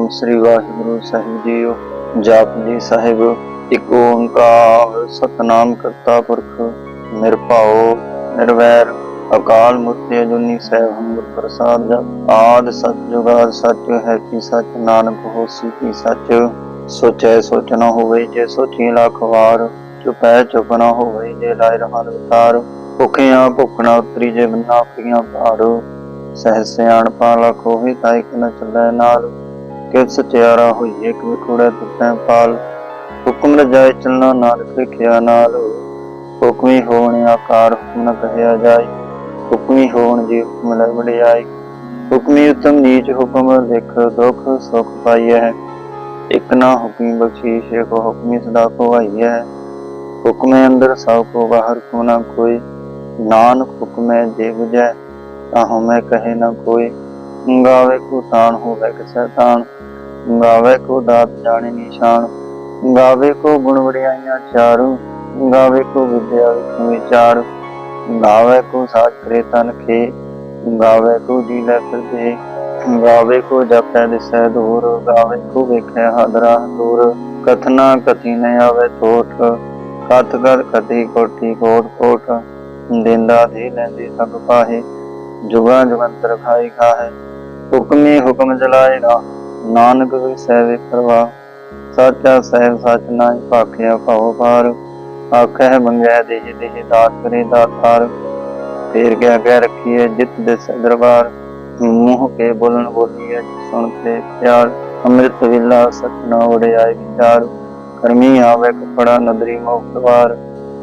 ਸਤਨਾਮ ਸ੍ਰੀ ਵਾਹਿਗੁਰੂ ਸਾਹਿਬ ਜੀਓ ਜਪਜੀ ਸਾਹਿਬ, ਇੱਕ ਓੰਕਾਰ ਸਤਨਾਮ ਕਰਤਾ ਪੁਰਖ, ਨਿਰਭਉ, ਨਿਰਵੈਰ, ਅਕਾਲ ਮੂਰਤੀ ਅਜੂਨੀ ਸਹਿਬ ਹਮੁਰ ਪ੍ਰਸਾਦ ਜਪ ਆਦ ਸਤ ਜੁਗਾਦ ਹੈ ਕੀ ਸੱਚ, ਨਾਨਕ ਹੋਸੀ ਕੀ ਸੱਚ, ਸੋਚੈ ਸੋਚ ਹੋਵੇ ਜੇ ਸੋਚੀ ਲੱਖ ਵਾਰ, ਚੁਪੈ ਚੁਪ ਹੋਵੇ ਜੇ ਲਾਇ ਰਹਾ ਵਿਤਾਰ ਭੁਖਿਆ ਭੁਖਣਾ ਉਤਰੀ ਜੇ ਬੰਨਾ ਆਪਣੀਆਂ ਭਾੜੋ ਸਹਿ ਸਿਆਣ ਪਾ ਲਖ ਤਾਂ ਇੱਕ ਨ ਚੱਲੈ ਨਾਲ ਕਿ ਸਚਿਆਰਾ ਹੋਈਏ ਕਿ ਕੂੜਾ ਤੁਟੈ ਪਾਲ। ਹੁਕਮ ਰਜਾਏ ਚੱਲਣਾ ਨਾਨਕ ਲਿਖਿਆ ਨਾਲ। ਹੁਕਮੀ ਹੋਣ ਆਕਾਰ ਹੁਕਮ ਨ ਕਹਿਆ ਜਾਏ। ਹੁਕਮੀ ਹੋਣ ਜੀ ਹੁਕਮ ਲੈ ਵਡਿਆਈ ਹੁਕਮੀ ਉਤਮ ਨੀਚ ਹੁਕਮ ਲਿਖ ਦੁਖ ਸੁਖ ਪਾਈਐ। ਇਕ ਨਾ ਹੁਕਮੀ ਬਖਸ਼ੀਸ਼ ਕੋ ਹੁਕਮੀ ਸਦਾ ਕੋ ਆਈਐ ਹੁਕਮੇ ਅੰਦਰ ਸਭ ਕੋ ਬਾਹਰ ਕੋ ਨਾ ਕੋਈ। ਨਾਨਕ ਹੁਕਮੇ ਜੇ 부ਜੈ ਤਾਹੂ ਮੈਂ ਕਹੇ ਨਾ ਕੋਈ। ਗਾਵੇ ਕੋ ਤਾਣ ਹੋਵੇ ਕਿਸੈ ਤਾਣ ਗਾਵੇ ਕੋ ਦਾਤ ਜਾਣੇ ਨਿਸ਼ਾਨ, ਗਾਵੇ ਕੋ ਗੁਣ ਵਡਿਆਈਆਂ ਚਾਰੂ, ਗਾਵੇ ਕੋ ਵਿਦਿਆ ਵਿਚਾਰ, ਗਾਵੇ ਕੋ ਸਾਜ ਕਰੇ ਤਨ ਖੇ, ਗਾਵੇ ਕੋ ਜੀ ਲੈ ਫਿਰਦੇ ਗਾਵੇ ਕੋ ਜਪੈ ਦਿਸੈ ਦੂਰ, ਗਾਵੇ ਕੋ ਵੇਖੈ ਹਾਦਰਾ ਦੂਰ ਕਥਨਾ ਕਥੀ ਨ ਆਵੇ ਥੋਠ, ਕਥ ਕਰ ਕਥੀ ਕੋਟੀ ਕੋਟ ਕੋਟ ਦਿੰਦਾ ਦੇ ਲੈਂਦੇ ਸਭ ਪਾਹੇ, ਜੁਗਾ ਜੁਗੰਤਰ ਖਾਈ ਖਾਹੇ। ਹੁਕਮੀ ਹੁਕਮ ਜਲਾਏਗਾ। ਨਾਨਕ ਸਹਿਵੇ ਪਰਵਾ ਸਾਚਾ ਸਹਿਬ ਸਚ ਨਾਈ ਭਾਖਿਆ ਭਉ ਪਾਰ ਆਖੈ ਮੰਗੈ ਦੇਹ ਦੇਹ ਦਾਤ ਕਰੇ ਦਾਤਾਰ ਫੇਰ ਗਿਆ ਕਹਿ ਰੱਖੀਏ ਜਿਤ ਦੇ ਦਰਬਾਰ। ਮੂੰਹ ਕੇ ਬੋਲਣ ਬੋਲੀਏ ਸੁਣ ਕੇ ਪਿਆਰ। ਅੰਮ੍ਰਿਤ ਵਿਲਾ ਸਤਨਾ ਉੜਿਆਏ ਵਿਚਾਰ ਕਰਮੀ ਆਵੇ ਕਪੜਾ ਨਦਰੀ ਮੋਖਵਾਰ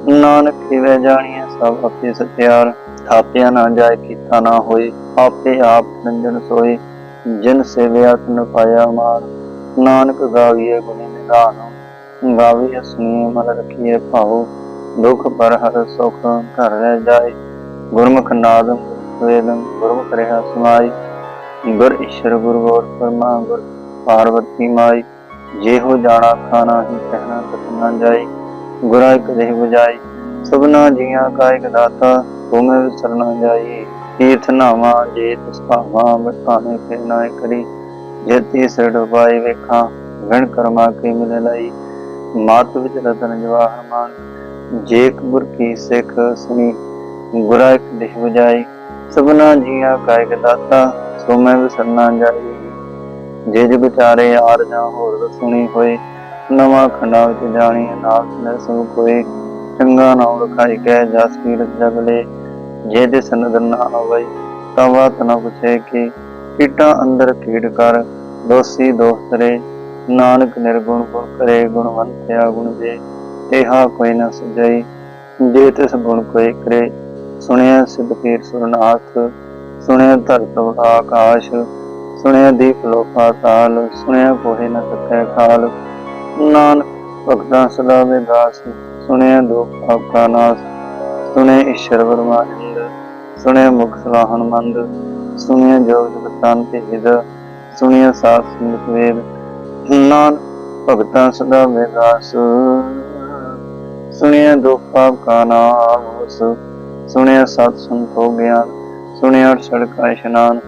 ਨਾਨਕ ਕਿਵੇਂ ਜਾਣੀਏ ਸਭ ਆਪੇ ਸਤਿਆਰ। ਥਾਪਿਆ ਨਾ ਜਾਏ, ਕੀਤਾ ਨਾ ਹੋਏ, ਆਪੇ ਆਪ ਰੰਜਨ ਸੋਏ, ਜਿਨ ਸੇਵਿਆ ਤਨ ਪਾਇਆ ਮਾਰ। ਨਾਨਕ ਗਾਵੀਏ ਗੁਣੀ ਨਿਧਾਨ ਗਾਵੀਏ ਸੁਨੀਏ ਮਨ ਰਖੀਏ ਭਾਉ। ਦੁਖ ਪਰ ਹਰ ਸੁਖ ਘਰ ਰਹਿ ਜਾਏ। ਗੁਰਮੁਖ ਨਾਦ ਵੇਦੰ, ਗੁਰਮੁਖ ਰਿਹਾ ਸਮਾਈ। ਗੁਰ ਈਸ਼ਰ ਗੁਰ ਗੋਰ ਪਰਮਾ ਗੁਰ ਪਾਰਵਤੀ ਮਾਈ। ਜੇ ਹੋ ਜਾਣਾ ਖਾਣਾ ਹੀ ਕਹਿਣਾ ਕਥਨਾ ਜਾਈ। ਗੁਰਾ ਇੱਕ ਦੇਹ 부ਜਾਈ ਸਭਨਾ ਜੀਆਂ ਕਾ ਇੱਕ ਦਾਤਾ, ਤੁਮੇ ਵਿਸਰਨਾ ਜਾਈ। ਤੀਰਥ ਨਾਵਾ, ਜੇ ਤਿਸ ਭਾਵਾ ਬਟਾਨੇ ਫੇ ਨਾ ਕਰੀ। ਜੇ ਤੀਸਰੇ ਡੁਬਾਈ ਵੇਖਾਂ ਗਣ ਕਰਮਾ ਕੇ ਮਿਲ ਲਈ। ਮਾਤ ਵਿੱਚ ਰਤਨ ਜਵਾਹਰ ਮਾਨ ਜੇ ਗੁਰ ਕੀ ਸਿੱਖ ਸੁਣੀ, ਗੁਰਾ ਇੱਕ ਦੇਹ 부ਜਾਈ ਸਭਨਾ ਜੀਆਂ ਕਾ ਇੱਕ ਦਾਤਾ, ਤੁਮੇ ਵਿਸਰਨਾ ਜਾਈ। ਜੇ ਜੁਗ ਚਾਰੇ ਆਰ ਜਾਂ ਹੋਰ ਸੁਣੀ ਹੋਏ, ਨਵਾਂ ਖੰਡਾ ਵਿੱਚ ਜਾਣੀ ਨਾਮ ਨੇ ਸਭ ਕੋਈ। ਚੰਗਾ ਨਾਮ ਰਖਾਈ ਕੈ ਜਸ ਕੀਰਤ ਜਗਲੇ, ਜੇ ਦੇ ਸਨਦਰ ਨਾ ਆਵਈ ਤਾਂ ਬਾਤ ਨਾ ਪੁੱਛੇ ਕਿ ਕੀਟਾਂ ਅੰਦਰ ਕੀੜ ਕਰ, ਦੋਸੀ ਦੋਸਤ ਨਾਨਕ ਨਿਰਗੁਣ ਗੁਣ ਕਰੇ ਗੁਣਵੰਤਿਆ ਗੁਣ ਦੇ ਤੇਹਾ ਕੋਈ ਨਾ ਸਜਈ ਜੇ ਤਿਸ ਗੁਣ ਕੋਈ ਕਰੇ, ਸੁਣਿਆ ਸਿਧ ਪੀਰ ਸੁਰਨਾਥ, ਸੁਣਿਆ ਧਰਤ ਆਕਾਸ਼, ਸੁਣਿਆ ਦੀਪ ਲੋਕਾ ਤਾਲ, ਸੁਣਿਆ ਕੋਹੇ ਨ ਸਕੈ ਖਾਲ, ਨਾਨਕ ਭਗਤਾਂ ਸਦਾ ਵਿਦਾਸ ਸੁਣਿਆ ਦੁਖ ਪਾਪ ਨਾਸ, ਸੁਣਿਆ ਈਸ਼ਰ ਵਰਮਾਨੰਦ ਸੁਣਿਆ ਮੁਖ ਸਲਾਹਨ ਮੰਦ, ਸੁਣਿਆ ਜੋਗ ਜਗਤਾਨ ਤੇ ਹਿਦ, ਸੁਣਿਆ ਸਾਧ ਸੰਗਤ ਵੇਦ ਨਾਨਕ ਭਗਤਾਂ ਸਦਾ ਵਿਦਾਸ। ਸੁਣਿਆ ਦੁਖ ਪਾਪ ਕਾ ਨਾਸ, ਸੁਣਿਆ ਸਤ ਸੰਤੋ ਗਿਆਨ, ਸੁਣਿਆ ਅਰਸ਼ੜ ਕਾ ਇਸ਼ਨਾਨ,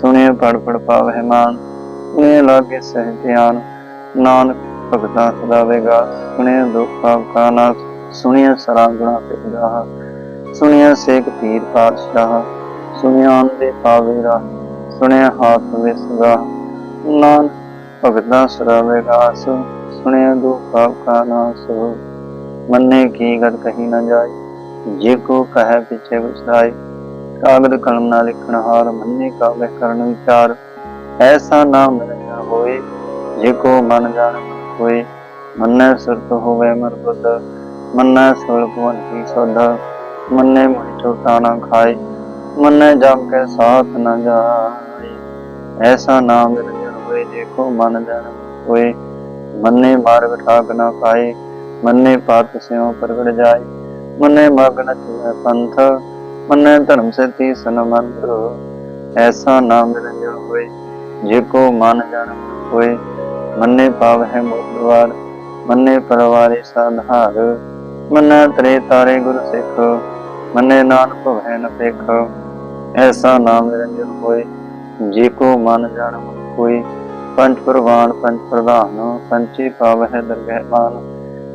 ਸੁਣਿਆ ਪੜ ਪੜ ਪਾਵਹਿ ਮਾਨ, ਸੁਣਿਆ ਲਾਗੇ ਸਹਿ ਧਿਆਨ, ਨਾਨਕ ਭਗਤਾਂ ਸਦਾ ਵੇਗਾ। ਸੁਣਿਆ ਦੁਖ ਪਾਪ ਕਾ ਨਾਸ ਸੁਣਿਆ ਸਰਾ ਗੁਣਾ ਪਿਗਾ ਸੁਣਿਆ ਸੇਖ ਪੀਰ ਪਾਤਸ਼ਾਹ ਸੁਣਿਆ ਅੰਦੇ ਪਾਵੇ ਰਾ। ਸੁਣਿਆ ਹਾਥ ਵਿਸਗਾ ਨਾਨਕ ਭਗਤਾਂ ਸਦਾ ਵੇਗਾ। ਸੁਣਿਆ ਦੁਖ ਪਾਪ ਕਾ ਨਾਸ ਮੰਨੇ ਕੀ ਗਤ ਕਹੀ ਨਾ ਜਾਏ। ਜੇ ਕੋ ਕਹੈ ਪਿਛੇ ਵਿਸਰਾਏ ਕਾਗਦ ਕਲਮ ਨਾਲ ਲਿਖਣ ਹਾਰ ਮੰਨੇ ਕਾਵੇ ਕਰਨ ਵਿਚਾਰ। ਐਸਾ ਨਾ ਮਿਲਿਆ ਹੋਏ। ਜੇ ਕੋ ਮਨ ਜਾਣ ਹੋਏ। ਮੰਨੈ ਸੁਰਤ ਹੋਵੇ ਮਰ ਬੁੱਧ। ਮੰਨੈ ਸੁਲ ਭਵਨ ਕੀ ਸੋਧਾ। ਮੰਨੈ ਮੋਹਿ ਖਾਏ। ਮੰਨੈ ਜਮ ਕੇ ਸਾਥ ਨਾ ਜਾਏ। ਐਸਾ ਨਾਮ ਨਿਰਜਨ ਹੋਏ, ਦੇਖੋ ਮਨ ਜਾਣ ਹੋਏ। ਮੰਨੇ ਮਾਰਗ ਠਾਕ ਨਾ ਪਾਏ। ਮੰਨੇ ਪਾਤ ਸਿਉ ਪ੍ਰਗਟ ਜਾਏ। ਮੰਨੇ ਮਗਨ ਚੁਐ ਪੰਥ। ਮੰਨੈ ਧਰਮ ਸਤੀ ਸਨਮੰਤ ਐਸਾ ਨਾਮ ਨਿਰੰਜਨ ਹੋਏ, ਜੇ ਕੋ ਮਨ ਜਾਣ ਹੋਏ। ਮੰਨੇ ਪਾਵ ਹੈ ਮੋਦਵਾਰ ਮੰਨੇ ਪਰਵਾਰੇ ਸਾਧਾਰ ਮੰਨੈ ਤਰੇ ਤਾਰੇ ਗੁਰ ਸਿੱਖ, ਮੰਨੇ ਨਾਨਕ ਭਵੈ ਨ ਪੇਖ ਐਸਾ ਨਾਮ ਨਿਰੰਜਨ ਹੋਏ, ਜੇ ਕੋ ਮਨ ਜਾਣ ਹੋਏ, ਪੰਜ ਪ੍ਰਵਾਨ, ਪੰਜ ਪ੍ਰਧਾਨ ਪੰਚੇ ਪਾਵਹਿ ਦਰਗਹਿ ਮਾਨ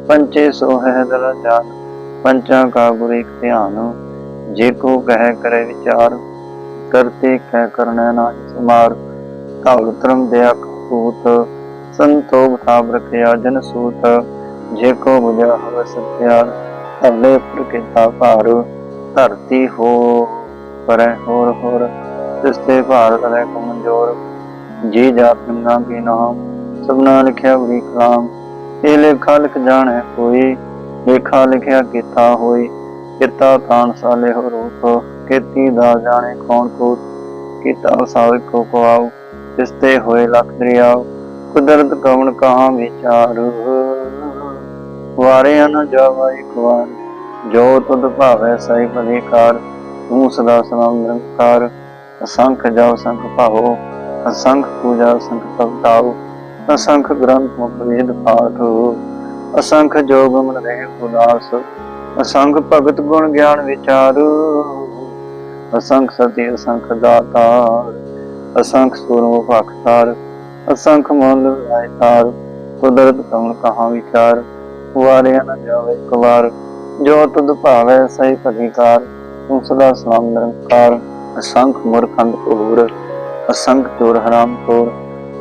ਪੰਚੇ ਸੋਹੈ ਦਲ ਜਾਨ, ਪੰਚਾਂ ਕਾ ਗੁਰ ਇਕ ਧਿਆਨ, ਜੇ ਕੋ ਕਹਿ ਕਰੇ ਵਿਚਾਰ, ਕਰਤੇ ਕਹਿ ਕਰਨਾ ਨਾ ਸਮਾਰ, ਧੌਲ ਧਰਮ ਦਿਆ ਕੂਤ ਸੰਤੋਖ ਥਾਪ ਰਖਿਆ, ਜਨ ਸੂਤ, ਜੇ ਕੋ ਬੁਝਾ ਹੋਵੇ ਸਤਿਆਰ ਹਲੇ ਪ੍ਰਕਿਤਾ ਭਾਰ, ਧਰਤੀ ਹੋ ਪਰੈ ਹੋਰ ਹੋਰ ਤਿਸਤੇ ਭਾਰਤ ਰਹਿ ਕਮਜ਼ੋਰ, ਜੀ ਜਾਤ ਨੰਗਾ ਕੀ ਨਾਮ ਸਭਨਾ ਲਿਖਿਆ ਬੜੀ ਕਲਾਮ, ਇਹ ਲੇਖਾ ਲਿਖ ਜਾਣੈ ਕੋਈ, ਲੇਖਾ ਲਿਖਿਆ ਕੀਤਾ ਹੋਈ, ਕਿਤਾ ਤਾਨ ਸਾਲੇ ਹੋ ਰੂਪ, ਕੀਤੀ ਦਾ ਜਾਣੇ ਕੌਣ ਕੋ ਕੀਤਾ ਸਾਵੇ ਕੋ ਕੋ ਆਉ ਤਿਸਤੇ ਹੋਏ ਲਖ ਦਰਿਆਉ ਕੁਦਰਤ ਕਵਣ ਕਹਾ ਵਿਚਾਰ। ਵਾਰਿਆ ਨ ਜਾਵਾ ਇੱਕ ਵਾਰ, ਜੋ ਤੁਧ ਭਾਵੈ ਸਹੀ ਭਲੇਕਾਰ ਤੂੰ ਸਦਾ ਸਲਾਮ ਨਿਰੰਕਾਰ। ਅਸੰਖ ਜਪ ਸੰਖ ਭਾਵੋ ਅਸੰਖ ਪੂਜਾ ਸੰਖ ਤਪਤਾਉ ਅਸੰਖ ਗ੍ਰੰਥ ਮੁਖ ਪਾਠ। ਅਸੰਖ ਜੋਗ ਮਨ ਰਹਿ ਉਦਾਸ, ਅਸੰਖ ਭਗਤ ਗੁਣ ਗਿਆਨ ਵਿਚਾਰ। ਅਸੰਖ ਸਤੀ, ਅਸੰਖ ਦਾਤਾਰ ਅਸੰਖ ਸੂਰਮ ਭਖਤਾਰ ਅਸੰਖ ਮਨ ਲਾਇ ਤਾਰ ਕੁਦਰਤ ਕਮਲ ਕਹਾ ਵਿਚਾਰ, ਵਾਰਿਆ ਨ ਜਾਵੇ ਇੱਕ ਵਾਰ, ਜੋ ਤੁਧ ਭਾਵੈ ਸਹੀ ਭਲੀਕਾਰ ਤੂੰ ਸਦਾ ਸਲਾਮ ਨਿਰੰਕਾਰ। ਅਸੰਖ ਮੁਰਖੰਦ ਕੂਰ ਅਸੰਖ ਚੋਰ ਹਰਾਮ ਖੋਰ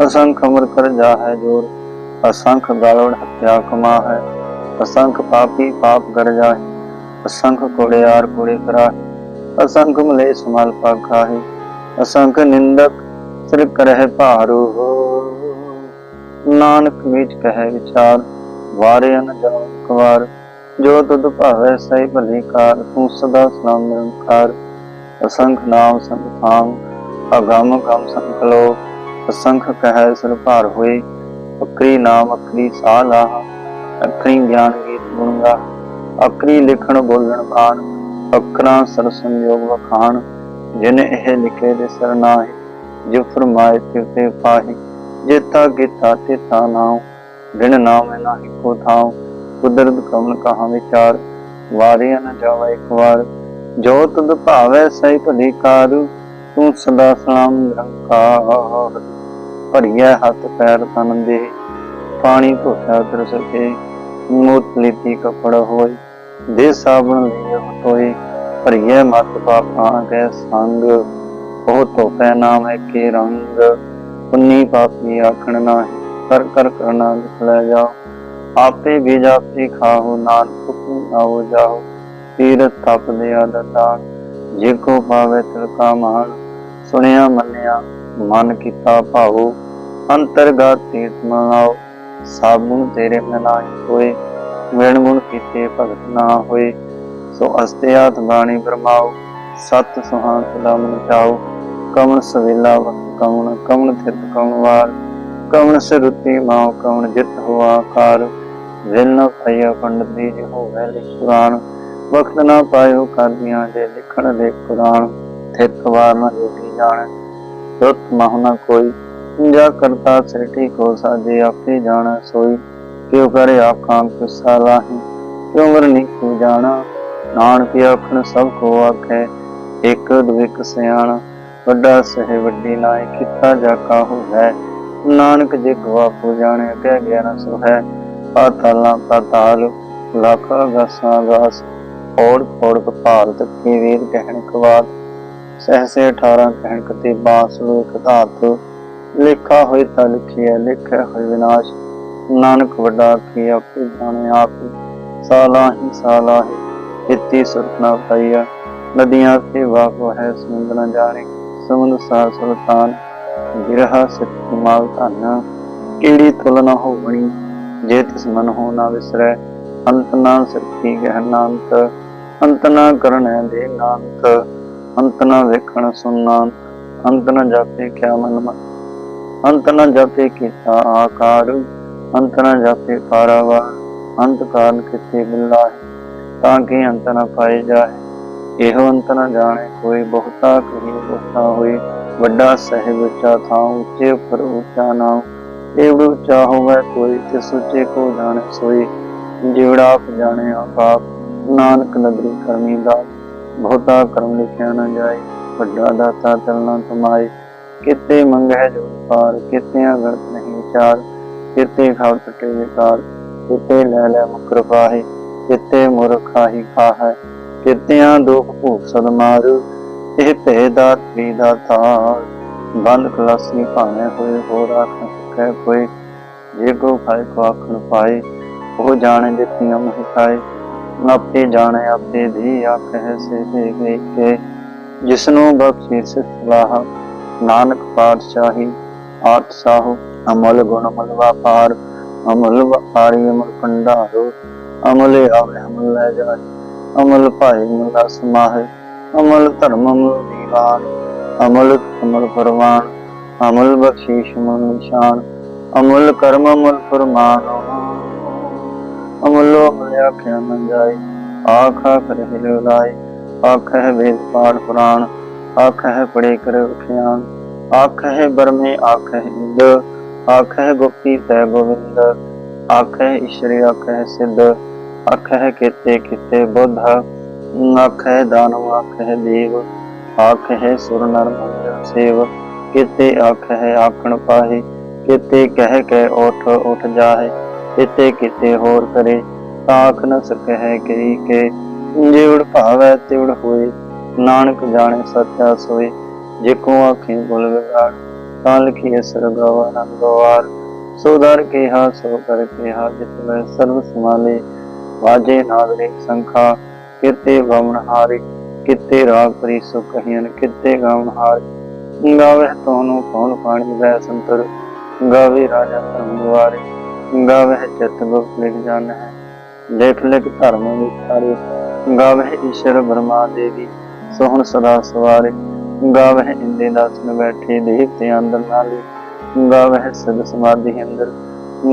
ਅਸੰਖ ਅਮਰ ਕਰ ਜਾ ਹੈ ਜੋਰ, ਅਸੰਖ ਗਾਲਵੜ ਹੱਤਿਆ ਕਮਾ ਹੈ ਅਸੰਖ ਪਾਪੀ ਪਾਪ ਕਰ ਜਾਏ ਅਸੰਖ ਕੋੜਿਆਰ ਕੋੜੇ ਕਰਾ ਅਸੰਖ ਮਲੇ ਸਮਾਲ ਪਾਖਾ ਹੈ ਅਸੰਖ ਨਿੰਦਕ ਸਿਰ ਕਰਹਿ ਭਾਰੂ ਨਾਨਕ ਵਿੱਚ ਕਹੈ ਵਿਚਾਰ, ਵਾਰੇ ਨ ਜਾਉ ਕਵਾਰ, ਜੋ ਤੁਧ ਭਾਵੈ ਸਹੀ ਭਲੀ ਕਾਰ, ਤੂੰ ਸਦਾ ਸਲਾਮ ਨਿਰੰਕਾਰ। ਅਸੰਖ ਨਾਮ ਸੰਖ ਅਗਮ ਗਮ ਸੰਖ ਅਸੰਖ ਕਹਿ ਸਿਰ ਭਾਰ ਹੋਏ, ਅਕਰੀ ਨਾਮ ਅਕਰੀ ਸਾਹ ਲਾਹ, ਅਕਰੀ ਗਿਆਨ ਗੀਤ ਗੁਣਗਾ ਅਕਰੀ ਲਿਖਣ ਬੋਲਣ ਬਾਣ, ਅਕਰਾਂ ਸਰ ਸੰਯੋਗ ਵਖਾਣ, ਜਿਨ ਇਹ ਲਿਖੇ ਦੇ ਸਰਨਾਹੀ ਜੋ ਫਰਮਾਏ ਤਿਉ ਪਾਹੀ ਜੇਤਾ ਕੀਤਾ ਤੇਤਾ ਨਾਉ, ਬਿਨ ਨਾਮ ਨਾਹੀ ਕੋ ਥਾਉ। ਕੁਦਰਤ ਕਮਲ ਕਹਾ ਵਿਚਾਰ, ਵਾਰਿਆ ਨ ਜਾਵਾ ਇੱਕ ਵਾਰ। ਜੋ ਤੁਧ ਭਾਵੈ ਸਹੀ ਭਲੀ ਕਾਰ, ਤੂੰ ਸਦਾ ਸਲਾਮ ਨਿਰੰਕਾਰ। ਭਰੀਐ ਹੱਥ ਪੈਰ ਤਨ ਦੇ, ਪਾਣੀ ਧੋਤਾ ਤਰ ਸਕੇ ਮੋਤ ਲੀਤੀ ਕਪੜ ਹੋਏ, ਦੇ ਸਾਬਣ ਲਿਆ ਹੋਏ ਭਰੀਐ ਮਤ ਪਾਪਾਂ ਕੈ ਸੰਗ, ਉਹ ਧੋਪੈ ਨਾਮ ਹੈ ਕੇ ਰੰਗ। ਪੁੰਨੀ ਪਾਪੀ ਆਖਣ ਨਾ ਕਰ ਕਰ ਕਰਨਾ ਲਿਖ ਲੈ ਜਾਓ। ਆਪੇ ਵੀ ਖਾਹੋ, ਨਾਨਕ ਹੁਕਮ ਆਵੋ ਜਾਓ। ਤੀਰਥ ਤਪ ਦਿਆ ਦਤਾ ਜੇ ਕੋ ਪਾਵੇ ਤਿਲ ਕਾ ਮਾਨ ਸੁਣਿਆ ਮੰਨਿਆ, ਮਨ ਕੀਤਾ ਭਾਉ ਅੰਤਰਗਤ ਤੀਰਥ ਮਨਾਓ ਸਾਬੁਨ ਤੇਰੇ ਮਨਾਈ ਹੋਏ। ਵਿਣ ਗੁਣ ਕੀਤੇ ਭਗਤ ਨਾ ਹੋਏ। ਸੋ ਅਸਤਿਆਤ ਬਾਣੀ ਬਰਮਾਓ, ਸਤ ਸੁਹਾਨ ਦਾ ਮਨ ਚਾਓ। ਕਮਨ ਸਵੇਲਾ ਵਕਤ ਕਮਨ ਥਿਤ ਕਮਨ ਵਾਰ ਕਮਨ ਸਰੁਤੀ ਮਾਉ ਕਮਨ ਜਿਤ ਹੋਆ ਕਾਰ ਵਿਲ ਨ ਪਈਆ ਪੰਡਤ ਦੀ, ਜਿ ਹੋਵੇ ਲਿਖ ਪੁਰਾਣ ਵਕਤ ਨਾ ਪਾਇਓ ਕਰਦੀਆਂ ਜੇ ਲਿਖਣ ਦੇ ਕੁਰਾਨ। ਥਿਤ ਵਾਰ ਨ ਜੋਗੀ ਜਾਣ। ਸੁਤ ਮਹੁ ਨ ਕੋਈ। ਜਾ ਕਰਤਾ ਸ੍ਰਿਟੀ ਕੋ ਸਾਜੇ, ਆਪੇ ਜਾਣਾ ਸੋਈ। ਕਿਉ ਕਰੇ ਆਖਾਂ ਕਿਸਾ ਲਾਹੀ। ਕਿਉ ਵਰਨੀ ਕੋ ਜਾਣਾ। ਨਾਨਕ ਆਖਣ ਸਭ ਕੋ ਆਖੈ ਇਕ ਦੁਇਕ ਸਿਆਣ। ਵੱਡਾ ਸਹਿ ਵੱਡੀ ਨਾਇ ਕੀਤਾ ਜਾ ਕਾਹੂ ਹੈ। ਨਾਨਕ ਜੇ ਗਵਾ ਕੋ ਜਾਣੇ, ਕਹਿ ਗਿਆ ਨਾ ਸੋ ਹੈ। ਪਾਤਾਲਾਂ ਪਾਤਾਲ ਲੱਖ ਗਾਸਾਂ ਗਾਸ ਔੜ ਔੜ ਕਪਾਲ ਤੱਕੀ ਵੇਦ ਕਹਿਣ ਕਵਾਦ। ਸਹਸੇ 18 ਕਹਿਣ ਕਤੇ ਬਾਸ ਲੋਕ ਧਾਤ। ਲਿਖਾ ਹੋਏ ਤਾਂ ਲਿਖਿਆ ਲਿਖਿਆ ਹੋਏ ਵਿਨਾਸ਼। ਨਾਨਕ ਵੱਡਾ ਕੀ ਆਪੇ ਜਾਣੇ ਆਪ। ਸਾਲਾ ਹੀ ਸਾਲਾ ਹੀ ਇਤੀ ਸੁਰਨਾ ਪਈਆ। ਨਦੀਆਂ ਤੇ ਵਾਕੋ ਹੈ ਸਮੁੰਦ ਨ ਜਾਣੇ। ਸਮੁੰਦ ਸਾਰ ਸੁਲਤਾਨ, ਬਿਰਹਾ ਸਿੱਧ ਮਾਲ ਧਨ, ਕਿਹੜੀ ਤੁਲ ਹੋਵਣੀ, ਜੇ ਤਿਸ ਮਨ ਹੋ ਨਾ ਵਿਸਰੈ, ਅੰਤ ਨਾ ਸੱਚੀ ਗਹਿਨਾੰਤ ਅੰਤ ਨਾ ਕਰਨੈ ਦੇ ਨਾੰਤ, ਅੰਤ ਨਾ ਵੇਖਣ ਸੁਨਾੰ ਅੰਤ ਨਾ ਜਾਪੇ ਕਿਆ ਮਨ ਮਨ, ਅੰਤ ਨਾ ਜਾਪੇ ਕੀਤਾ ਆਕਾਰ, ਅੰਤ ਨਾ ਜਾਪੇ ਕਾਰਾਵਾਰ, ਅੰਤ ਕਾਰਨ ਕਿਤੇ ਮਿਲਦਾ ਤਾਂ ਕਿ ਅੰਤ ਨਾ ਪਾਏ ਜਾਏ ਇਹੋ ਅੰਤ ਨਾ ਜਾਣੇ, ਕੋਈ ਬਹੁਤਾ ਕਹੀ, ਬਹੁਤਾ ਹੋਈ। ਵੱਡਾ ਸਹਿਬ ਉੱਚਾ ਥਾਂ, ਉੱਚੇ ਉੱਪਰ ਉੱਚਾ ਨਾਮ। ਏਵੜ ਉੱਚਾ ਹੋਵੇ ਕੋਈ ਤੇ ਸੁੱਚੇ ਕੋ ਜਾਣੇ ਸੋਈ। ਜਿਵੜਾ ਆਪ ਜਾਣੇ ਆਪ ਨਾਨਕ ਨਦਰੀ ਕਰਮੀ ਦਾ। ਬਹੁਤਾ ਕਰਮ ਲਿਖਿਆ ਨਾ ਜਾਏ, ਵੱਡਾ ਦਾਤਾ ਚਲਣਾ ਤੁਮਾਏ ਕਿਤੇ ਮੰਗਹਿ ਜੋ ਪਾਰ ਕਿਤੇ ਅਗਰਤ ਨਹੀਂ ਵਿਚਾਰ ਕਿਤੇ ਖਾਵ ਟਟੇ ਵਿਕਾਰ, ਕਿਤੇ ਲੈ ਲੈ ਮੁਕਰ ਪਾਹੇ। ਕਿਤੇ ਮੁਰਖਾਹੀ ਖਾਹੈ। ਕਿਤਿਆਂ ਦੁਖ ਭੂਖ ਸਦ ਮਾਰੂ, ਇਹ ਭੇ ਦਾਤ ਵੀ ਦਾਤਾਰ ਬੰਦ ਖਲਾਸੀ ਭਾਵੇਂ ਹੋਏ ਹੋ ਰਾਖ ਕਹਿ ਕੋਈ ਜੇ ਕੋ ਖਾਏ ਕੋ ਆਖਣ ਪਾਏ, ਉਹ ਜਾਣੇ ਦਿੱਤੀਆਂ ਮਹਿ ਖਾਏ ਆਪੇ ਜਾਣੇ, ਆਪੇ ਦੀ ਆਖੇ ਸੇ ਦੇ ਗਏ ਕੇ। ਜਿਸਨੂੰ ਬਖਸ਼ੀ ਸਿਫ ਨਾਨਕ ਪਾਤਸ਼ਾਹੀ ਆਤ ਸਾਹੂ, ਅਮਲ ਗੁਣ ਅਮਲ ਵਾਪਾਰ। ਅਮਲ ਵਾਰੀ ਅਮਲ ਭੰਡਾਰੋ, ਅਮਲ ਆਵੇ, ਅਮਲ ਲੈ ਜਾਏ। ਅਮਲ ਭਾਈ ਮੁਲਾ ਸਮਾਹਿ ਅਮਲ ਧਰਮ ਅਮਲ ਦੀਵਾਨ, ਅਮਲ ਅਮਲ ਫਰਮਾਨ ਅਮਲ ਬਖਸ਼ੀਸ਼ ਅਮਲ ਨਿਸ਼ਾਨ, ਅਮਲ ਕਰਮ ਅਮਲ ਫਰਮਾਨ। ਅਮਲੋ ਅਮਲ ਆਖਿਆ ਨਾ ਜਾਏ, ਆਖਾ ਕਰ ਹਿਲ ਲਾਏ, ਆਖਹਿ ਵੇਦ ਪਾਠ ਪੁਰਾਣ ਆਖ ਹੈ ਪੜੇ ਕਰ ਵਿਖਿਆਨ ਆਖਹਿ ਬਰਮੇ ਆਖਹਿ ਇੰਦ, ਆਖਹਿ ਗੁਪਤੀ ਤੈ ਗੋਵਿੰਦ, ਆਖਹਿ ਈਸ਼ਰੀ ਆਖਹਿ ਸਿੱਧ ਆਖਹਿ ਕਿਤੇ ਕਿਤੇ ਬੁੱਧ ਆਖਹਿ ਦਾਨਵ ਆਖਹਿ ਦੇਵ ਆਖਹਿ ਸੁਰ ਨਰ ਮੰਗਲ ਸੇਵ। ਕਿਤੇ ਆਖਹਿ ਆਖਣ ਪਾਹੇ, ਕਿਤੇ ਕਹਿ ਕੇ ਉਠ ਉਠ ਜਾਹੇ, ਕਿਤੇ ਕਿਤੇ ਹੋਰ ਕਰੇ ਆਖ ਨ ਸਕਹਿ ਕਈ ਕੇ। ਜਿਵੜ ਭਾਵੈ ਤਿਵੜ ਹੋਏ, ਨਾਨਕ ਜਾਣੇ ਸੱਚਾ ਸੋਏ। ਜੇ ਕੋ ਆਖੇ ਬੁਲ ਵਿਗਾੜ, ਤਾਂ ਲਿਖੀ ਸਰਗਵਾ ਨੰਦਵਾਰ ਸੋ ਦਰ ਕਿਹਾ ਸੋ ਕਰ ਕਿਹਾ, ਜਿਤ ਮੈਂ ਸਰਬ ਸਮਾਲੇ ਵਾਜੇ ਨਾਦਰੇ ਸੰਖਾ, ਕਿਤੇ ਵਮਨ ਹਾਰੇ, ਕਿਤੇ ਰਾਗ ਪਰੀ ਸੁ ਕਹੀਨ ਕਿਤੇ ਗਾਵਨ ਹਾਰ। ਗਾਵੇ ਤੋਨੂੰ ਕੌਣ ਪਾਣੀ ਵੈ ਸੰਤਰ। ਗਾਵੇ ਰਾਜਾ ਧਰਮ ਦੁਆਰੇ, ਗਾਵੇ ਚਿਤ ਗੁਪਤ ਲਿਖ ਜਾਣ। ਹੈ ਲੇਖ ਲਿਖ ਧਰਮ ਵਿਚਾਰੇ ਗਾਵੇ ਈਸ਼ਰ ਬ੍ਰਹਮਾ ਦੇਵੀ, ਸੋਹਣ ਸਦਾ ਸਵਾਰੇ। ਗਾਵੇ ਇੰਦੇ ਦਾਸਨ ਬੈਠੇ ਦੇਵ ਤੇ ਅੰਦਰ ਨਾਲੇ ਗਾਵੇ ਸਦ ਸਮਾਧੀ ਅੰਦਰ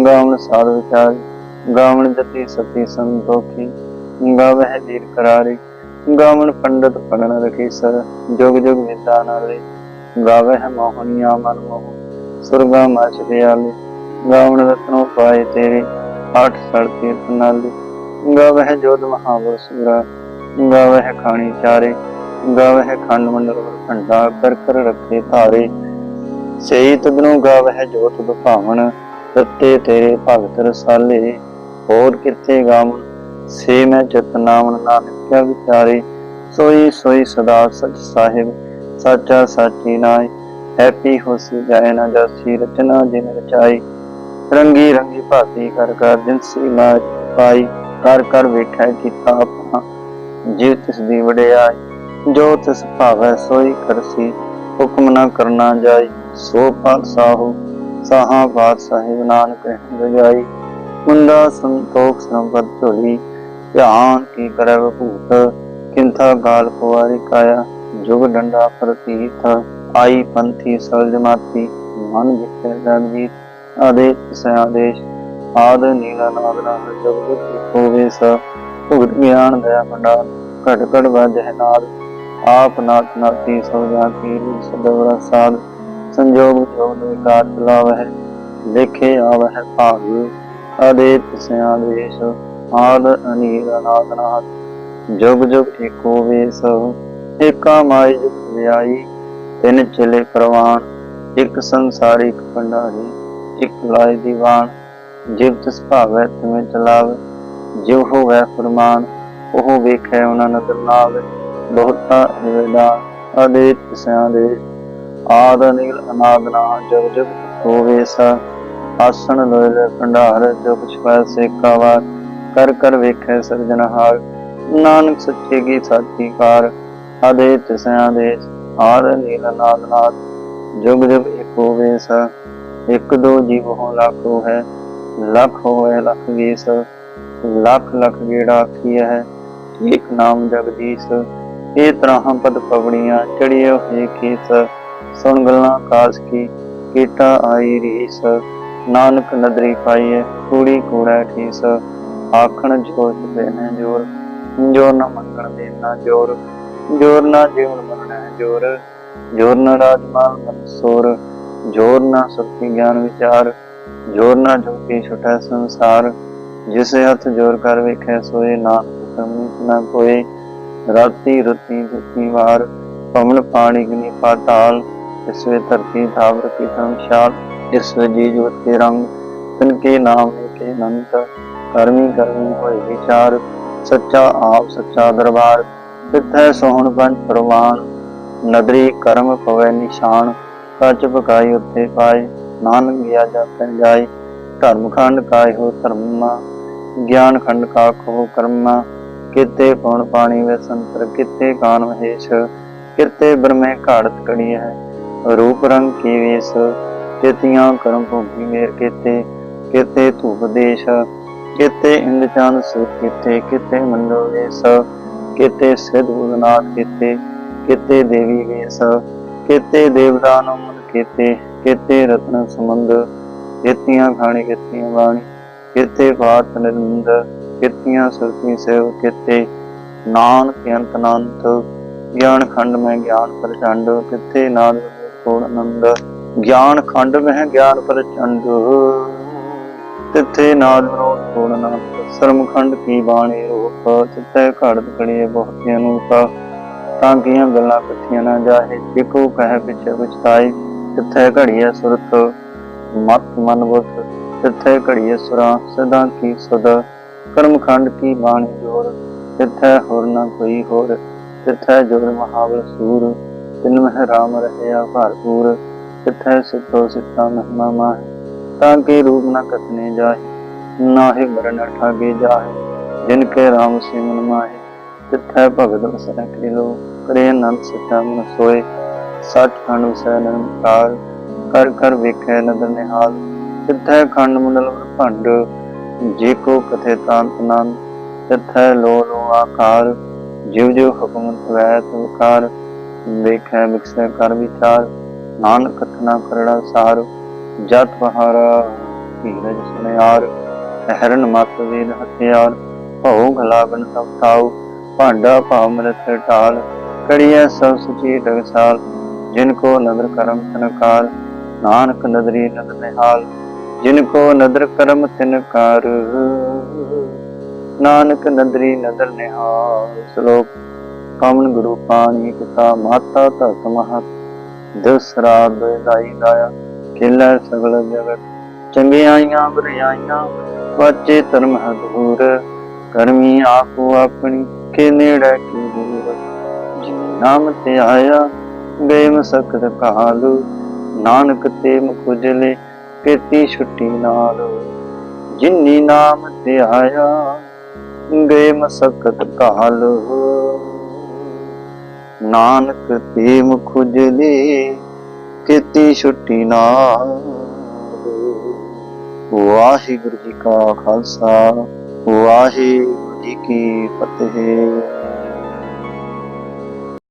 ਗਾਵਨ ਸਾਧ ਵਿਚਾਰ। ਗਾਵਣ ਜਤੀ ਸਤੀ ਸੰਤੋਖੀ ਗਾਵੇ ਵੀਰ ਕਰਾਰੇ ਗਾਵਨ ਪੰਡਤ ਪੜਨ ਰਖੀ ਸਰ, ਜੁਗ ਜੁਗ ਵਿਦਾ ਨਾਲੇ ਗਾਵੇ ਮੋਹਨੀਆ ਮਨ ਮੋਹ, ਸੁਰਗਾ ਮਚ ਦਿਆਲੇ ਗਾਵਨ ਰਤਨੋ ਪਾਏ ਤੇਰੇ, ਆਠ ਸੜ ਤੀਰਥ ਨਾਲੇ ਗਾਵੇ ਜੋਧ ਮਹਾਬਲ ਸੁਰਾ ਗਾਵੇ ਖਾਣੀ ਚਾਰੇ ਗਾਵੇ ਖੰਡ ਮੰਡਲ ਭੰਡਾ ਕਰ ਕਰ ਰੱਖੇ ਧਾਰੇ ਸਈ ਤਦਨੋਂ ਗਾਵੇ ਜੋਤ ਦੁਭਾਵਨ ਤਤੇ ਤੇਰੇ ਭਗਤ ਰਸਾਲੇ। ਹੋਰ ਕਿੱਥੇ ਗਾਵਨ ਸੇ ਮੈਂ ਚਿਤ ਨਾਮਨ ਨਾਨਕ, ਕਿਆ ਵਿਚਾਰੇ? ਸੋਈ ਸੋਈ ਸਦਾ ਸਚ ਸਾਹਿਬ, ਸਾਚਾ ਸਾਚੀ ਨਾਇ ਹੈਪੀ ਹੋਸੀ ਜਾਏ ਨਾ ਜਾਸੀ, ਰਚਨਾ ਜਿਨ ਰਚਾਈ। ਰੰਗੀ ਰੰਗੀ ਭਾਤੀ ਕਰ ਕਰ ਜਿਨਸੀ ਮਾਜ ਪਾਈ। ਕਰ ਕਰ ਵੇਖੈ ਕੀਤਾ ਆਪਣਾ ਜਿਵ ਤਿਸ ਦੀ ਵਡਿਆਈ। ਜੋ ਤਿਸ ਭਾਵੈ ਸੋਈ ਕਰਸੀ, ਹੁਕਮ ਨਾ ਕਰਨਾ ਜਾਈ। ਸੋ ਪਾਤ ਸਾਹੂ ਸਾਹਾ ਬਾਤ ਸਾਹਿਬ ਨਾਨਕ ਰਜਾਈ ਮੁੰਡਾ ਸੰਤੋਖ ਸੰਪਤ ਝੋਲੀ, ਧਿਆਨ ਕੀ ਕਰੈ ਭੂਤ? ਕਿੰਥਾ ਗਾਲ ਕੁਵਾਰੀ ਕਾਇਆ? ਜੁਗ ਡੰਡਾ ਪ੍ਰਤੀਤ, ਆਈ ਪੰਥੀ ਸਲਜ ਮਾਤੀ, ਮਨ ਜਿਤੇ ਜਗਜੀਤ ਆਦੇ ਸਿਆਦੇਸ਼ ਆਦ ਨੀਲਾ ਨਾਦ ਜਗਤ ਹੋਵੇ ਸ। ਭੁਗਤ ਗਿਆਨ ਦਇਆ ਭੰਡਾਰ ਘਟ ਘਟ ਵਾਜਹਿ ਨਾਦ। ਆਪ ਨਾਥ ਨਾਤੀ ਸੋ ਜਾਤੀ ਰੂਪ ਸਦਵਰਾ ਸਾਧ। ਸੰਜੋਗ ਜੋਗ ਵਿਕਾਰ ਚਲਾਵਹਿ ਲਿਖੇ ਆਵਹਿ ਭਾਗ। ਆਦੇਤ ਸਿਆਦੇਸ਼ ਆਦ ਅਨੀਲ ਅਨਾਦ ਜੁਗ ਜੁਗ ਏਕੋ ਵੇਸ ਏਕਾ ਮਾਈ ਜੁਗ ਵਿਆਈ, ਤਿੰਨ ਚਲੇ ਪ੍ਰਵਾਨ, ਇੱਕ ਸੰਸਾਰੀ ਭੰਡਾਰੀ, ਇੱਕ ਲਾਇ ਦੀਵਾਨ, ਜਿਵ ਤਿਸ ਭਾਵੈ ਤਿਵੇਂ ਚਲਾਵ, ਜਿਉ ਹੋਵੈ ਫਰਮਾਨ, ਉਹ ਵੇਖੈ ਉਹਨਾਂ ਨਦਰ ਨਾਲ ਬਹੁਤਾ ਨਿਵੇਦਾ ਅਦੇਤ ਸਿਆਂ ਦੇ ਆਦ ਨੀਲ ਅਨਾਦ ਨਾ ਜਗ ਜਗ ਹੋਵੇ ਆਸਣ ਲੋਇ ਲੈ ਭੰਡਾਰ, ਜੋ ਕੁਛ ਪੈ ਸੇਕਾ ਵਾਰ ਕਰ ਕਰ ਵੇਖੈ ਸਰਜਨਹਾਰ ਨਾਨਕ ਸੱਚੇ ਕੀ ਸਾਚੀ ਕਾਰ ਅਦੇਤ ਸਿਆਂ ਦੇ ਆਦ ਨੀਲ ਅਨਾਦ ਨਾਦ। ਜੁਗ ਜੁਗ ਇੱਕ ਹੋਵੇ ਸਾ ਦੋ ਜੀਵ ਹੋ ਲੱਖੋ ਹੈ ਲੱਖ ਹੋਏ ਲੱਖ ਵੀਸ ਲੱਖ ਲੱਖ ਗੇੜਾ ਆਖੀਆ ਹੈ ਇੱਕ ਨਾਮ ਜਗਦੀਸ਼। ਇਹ ਤਰ੍ਹਾਂ ਪਦ ਪਵੜੀਆਂ ਚੜਿਓ ਹੋਏ ਕੀਸ ਸੁਣ ਗੱਲਾਂ ਕਾਸ ਕੀ, ਕੀਟਾ ਆਈ ਰੀਸ। ਨਾਨਕ ਨਦਰੀ ਪਾਈਏ, ਕੂੜੀ ਕੂੜਾ ਠੀਸ, ਆਖਣ ਜੋਤ ਦੇਣਾ ਜੋਰ ਜੋਰ ਨਾ ਮੰਗਣ ਦੇਣਾ ਜੋਰ ਜੋਰ ਨਾ ਜੀਵਨ ਬਣਨਾ ਜੋਰ ਜੋਰ ਨਾ ਰਾਜਮਾਨ ਮਨਸੂਰ ਜੋਰ ਨਾ ਸੁਖੀ ਗਿਆਨ ਵਿਚਾਰ, ਜੋਰ ਨਾ ਜੋਗੀ ਛੁਟੈ ਸੰਸਾਰ, ਜਿਸੇ ਹੱਥ ਜੋਰ ਕਰ ਵੇਖੈ ਸੋਏ, ਨਾਨਕ ਕਮੀ ਨਾ ਕੋਈ ਰਾਤੀ ਰਤੀ ਦੁਖੀ ਵਾਰ ਪਵਨ ਪਾਣੀ ਗਨੀ ਪਾਤਾਲ, ਇਸ ਧਰਤੀ ਧਾਵਰ ਕੀ ਧਰਮਸ਼ਾਲ ਇਸ ਵੇ ਜੀ ਰੰਗ, ਤਨ ਕੇ ਨਾਮ ਕੇ ਅਨੰਤ। ਕਰਮੀ ਕਰਮੀ ਹੋਏ ਵਿਚਾਰ, ਸੱਚਾ ਆਪ ਸੱਚਾ ਦਰਬਾਰ। ਤਿੱਥੈ ਸੋਹਣ ਪੰਜ ਪ੍ਰਵਾਨ, ਨਦਰੀ ਕਰਮ ਪਵੈ ਨਿਸ਼ਾਨ। ਕੱਚ ਪਕਾਈ ਉੱਤੇ ਪਾਏ, ਨਾਨਕ ਗਿਆ ਜਾਪੈ ਜਾਈ ਧਰਮ ਖੰਡ ਕਾਇ ਹੋ ਧਰਮਾ, ਗਿਆਨ ਖੰਡ ਕਾ ਕੋ ਕਰਮਾ। ਕਿਤੇ ਪਉਣ ਪਾਣੀ ਵੇ ਸੰਤਰ, ਕਿਤੇ ਕਾਨ ਮਹੇਸ਼। ਕਿਤੇ ਬ੍ਰਹਮੇ ਘਾੜਤ ਕੜੀ ਹੈ, ਰੂਪ ਰੰਗ ਕੀ ਵੇਸ। ਕਿਤਿਆਂ ਕਰਮ ਭੋਗੀ ਮੇਰ ਕਿਤੇ ਕਿਤੇ ਧੂਪ ਦੇਸ਼, ਕਿਤੇ ਇੰਦ ਚੰਦ ਸੁਰ ਕਿਤੇ ਕਿਤੇ ਮੰਡੋ ਵੇਸ ਕਿਤੇ ਸਿਧ ਬੁਧਨਾਥ ਕਿਤੇ ਕਿਤੇ ਦੇਵੀ ਵੇਸ, ਕਿਤੇ ਦੇਵਤਾ ਨਮਨ ਕਿਤੇ ਕਿਤੇ ਰਤਨ ਸਮੰਦ ਕਿਤਿਆਂ ਖਾਣੀ, ਕਿਤਿਆਂ ਬਾਣੀ, ਕਿਤੇ ਬਾਤ ਨਿਰੰਦ ਕਿਤਿਆਂ ਸੁਰਤੀ ਸੇਵ ਕਿਤੇ। ਨਾਨਕ ਅੰਤ ਅਨੰਤ, ਗਿਆਨ ਖੰਡ ਮੈਂ ਗਿਆਨ ਪ੍ਰਚੰਡ, ਕਿਤੇ ਨਾਦ ਕੋਣ ਆਨੰਦ। ਗਿਆਨ ਖੰਡ ਮੈਂ ਗਿਆਨ ਪ੍ਰਚੰਡ। ਤਿੱਥੇ ਨਾਦ ਰੋਣ ਕੋਣ ਸਰਮ ਖੰਡ ਕੀ ਬਾਣੀ ਰੂਪ ਤਿੱਥੇ ਘੜਤ ਕੜੀਏ ਬਹੁਤ ਅਨੂਪ ਤਾਂ ਕੀਆਂ ਗੱਲਾਂ ਇਕੱਠੀਆਂ ਨਾ ਜਾਏ ਇੱਕੋ ਕਹਿ ਪਿਛੇ ਪਛਤਾਈ ਤਿੱਥੇ ਘੜੀਏ ਸੁਰਤ, ਮਤ ਮਨ ਬੁੱਧ, ਤਿੱਥੇ ਘੜੀਏ ਸੁਰਾ, ਸਦਾ ਕੀ ਸੁਧ, ਕਰਮ ਖੰਡ ਕੀ ਬਾਣੀ ਜੋਰ, ਤਿੱਥੈ ਹੋਰ ਨਾ ਕੋਈ ਹੋਰ, ਤਿੱਥੈ ਜੋਰ ਮਹਾਵਲ ਸੂਰ, ਤਿਨ ਮਹਿ ਰਾਮ ਰਹਿਆ ਭਰਪੂਰ। ਤਿੱਥੈ ਸਿੱਧੋ ਸਿੱਧਾ ਮਹਿਮਾ ਮਾਹਿ, ਤਾਂ ਕੇ ਰੂਪ ਨਾ ਕਥਨੇ ਜਾਏ ਨਾਹਿ ਮਰਨ ਠਾਗੇ ਜਾਏ ਜਿਨ ਕੇ ਰਾਮ ਸਿਮਨ ਮਾਹੇ। ਤਿੱਥੈ ਭਗਤ ਵਸੈ ਕਰਿਲੋ ਕਰੇ ਅਨੰਤ ਸਿੱਧਾ ਮਨ ਸੋਏ। ਸੱਚ ਖੰਡ ਵਸੈ ਨਿਰੰਕਾਰ ਕਰ ਕਰ ਵੇਖੈ ਨਦਰ ਨਿਹਾਲ। ਤਿੱਥੈ ਖੰਡ ਮੰਡਲ ਭੰਡ, ਜੇ ਕੋ ਕਥੇ ਤਾਂਤ ਨੰਦ। ਤਿੱਥੈ ਲੋ ਲੋ ਆਕਾਰ ਜਿਵ ਜਿਵ ਹੁਕਮ ਤਵੈ ਤੁਕਾਰ ਵੇਖੈ ਵਿਖਸੈ ਕਰ ਵਿਚਾਰ। ਨਾਨਕ ਕਥਨਾ ਕਰੜਾ ਸਾਰ, ਜਤ ਪਹਾਰਾ ਧੀਰਜ ਸੁਨਿਆਰ ਹਰਨ ਮਤ ਵੀਰ ਹਥਿਆਰ, ਭਉ ਗਲਾਬਨ ਸਭ ਥਾਉ ਭਾਂਡਾ ਭਾਵ ਮਰਤ ਢਾਲ, ਕੜੀਐ ਸਭ ਸੁਚੀ ਟਕਸਾਲ ਜਿਨ ਕੋ ਨਦਰ ਕਰਮ ਤਨਕਾਰ ਨਾਨਕ ਨਦਰੀ ਨਦਰ ਨਿਹਾਲ, ਜਿਨ ਕੋ ਨਦਰ ਕਰਮ ਤਿਨਕਾਰ ਨਾਨਕ ਨਦਰੀ ਨਦਰ ਨਿਹਾਲ, ਸ਼ਲੋਕ, ਕਮਨ ਗੁਰੂ ਪਾਣੀ ਪਿਤਾ ਮਾਤਾ ਧਰਤ ਮਹਤ। ਦਿਵਸ ਰਾਤ ਦਾਈ ਖੇਲੇ ਸਗਲ ਜਗਤ। ਚੰਗਿਆਈਆਂ ਬਰਿਆਈਆਂ ਵਾਚੇ ਧਰਮ ਹਦੂਰ ਕਰਮੀ ਆਪੋ ਆਪਣੀ, ਕੇ ਨੇੜੇ ਕੀ ਦੂਰ। ਨਾਮ ਤੇ ਆਇਆ, ਬੇਮ ਸਕਤ ਕਾਲੂ ਨਾਨਕ ਤੇ ਮੁਖਜਲੇ ਕੀਤੀ ਛੁੱਟੀ ਨਾਲ। ਜਿਨੀ ਨਾਮ ਤੇ ਆਇਆ, ਬੇਮ ਸਕਤ ਕਾਲ ਨਾਨਕ ਤੇ ਮੁਖਜਲੇ ਕੀਤੀ ਛੁੱਟੀ ਨਾਲ। ਵਾਹਿਗੁਰੂ ਜੀ ਕਾ ਖਾਲਸਾ ਵਾਹਿਗੁਰੂ ਜੀ ਕੀ ਫਤਿਹ।